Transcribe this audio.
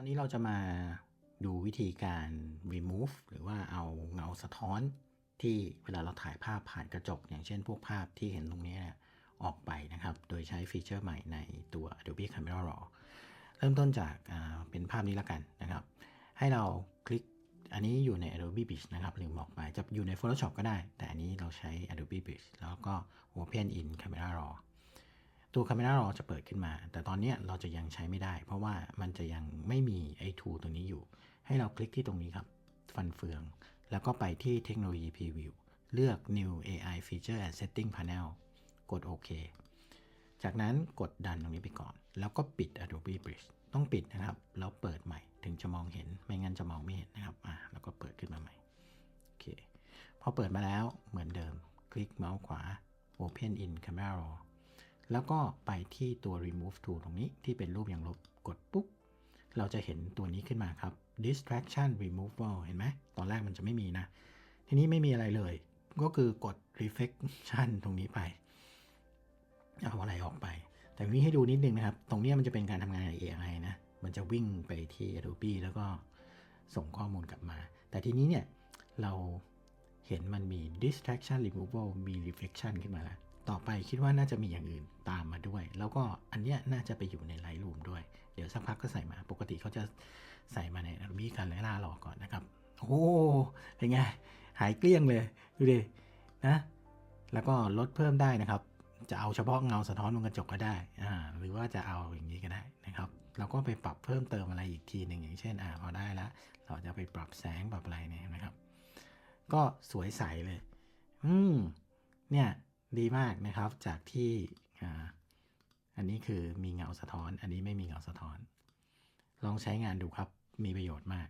อนนี้เราจะมาดูวิธีการ remove หรือว่าเอาเงาสะท้อนที่เวลาเราถ่ายภาพผ่านกระจก อย่างเช่นพวกภาพที่เห็นตรงนี้เนี่ยออกไปนะครับ โดยใช้ฟีเจอร์ใหม่ในตัว Adobe Camera Raw เริ่มต้นจากเป็นภาพนี้ละกันนะครับ ให้เราคลิกอันนี้อยู่ใน Adobe Bridge นะครับลืมบอกไปจะอยู่ใน Photoshop ก็ได้ แต่อันนี้เราใช้ Adobe Bridge แล้วก็ Open in Camera Raw ตัว Camera Raw จะเปิดขึ้นมา แต่ตอนนี้เราจะยังใช้ไม่ได้ เพราะว่ามันจะยังไม่มีไอ้ tool ตัวนี้อยู่ ให้เราคลิกที่ตรงนี้ครับ ฟันเฟือง แล้วก็ไปที่เทคโนโลยี Preview เลือก New AI Feature and Setting Panel กดโอเคจากนั้นกดดันตรงนี้ไปก่อน แล้วก็ปิด Adobe Bridge ต้องปิดนะครับ แล้วเปิดใหม่ถึงจะมองเห็น ไม่งั้นจะมองไม่เห็นนะครับ อะแล้วก็เปิดขึ้นมาใหม่ โอเค พอเปิดมาแล้วเหมือนเดิม คลิกเมาส์ขวา Open in Camera Raw แล้วก็ไปที่ตัว remove tool ตรงนี้ที่เป็นรูปอย่างลบกดปุ๊บ เราจะเห็นตัวนี้ขึ้นมาครับ distraction removal เห็นไหม ตอนแรกมันจะไม่มีนะ ทีนี้ไม่มีอะไรเลย ก็คือกด reflection ตรงนี้ไป เอาอะไรออกไป แต่นี้ให้ดูนิดนึงนะครับ ตรงนี้มันจะเป็นการทำงานกับ AI นะ มันจะวิ่งไปที่ Adobe แล้วก็ส่งข้อมูลกลับมา แต่ทีนี้เนี่ย เราเห็นมันมี distraction removal มี reflection ขึ้นมาแล้ว ต่อไปคิดว่าน่าจะมีอย่างอื่นตามมาด้วย แล้วก็อันเนี้ยน่าจะไปอยู่ใน Lightroom ด้วย เดี๋ยวสักพักก็ใส่มา ปกติเขาจะใส่มาใน Adobe Camera Raw ก่อนนะครับ โอ้เป็นไง หายเกลี้ยงเลย ดูดิ นะ แล้วก็ลดเพิ่มได้นะครับ จะเอาเฉพาะเงาสะท้อนบนกระจกก็ได้ อ่า หรือว่าจะเอาอย่างนี้ก็ได้นะครับ เราก็ไปปรับเพิ่มเติมอะไรอีกทีหนึ่งอย่างเช่น อ่าพอได้แล้ว เราจะไปปรับแสงปรับอะไรเนี่ยนะครับ ก็สวยใสเลย อืม เนี่ย ดีมากนะครับจากที่อันนี้คือมีเงาสะท้อน อันนี้ไม่มีเงาสะท้อน ลองใช้งานดูครับมีประโยชน์มาก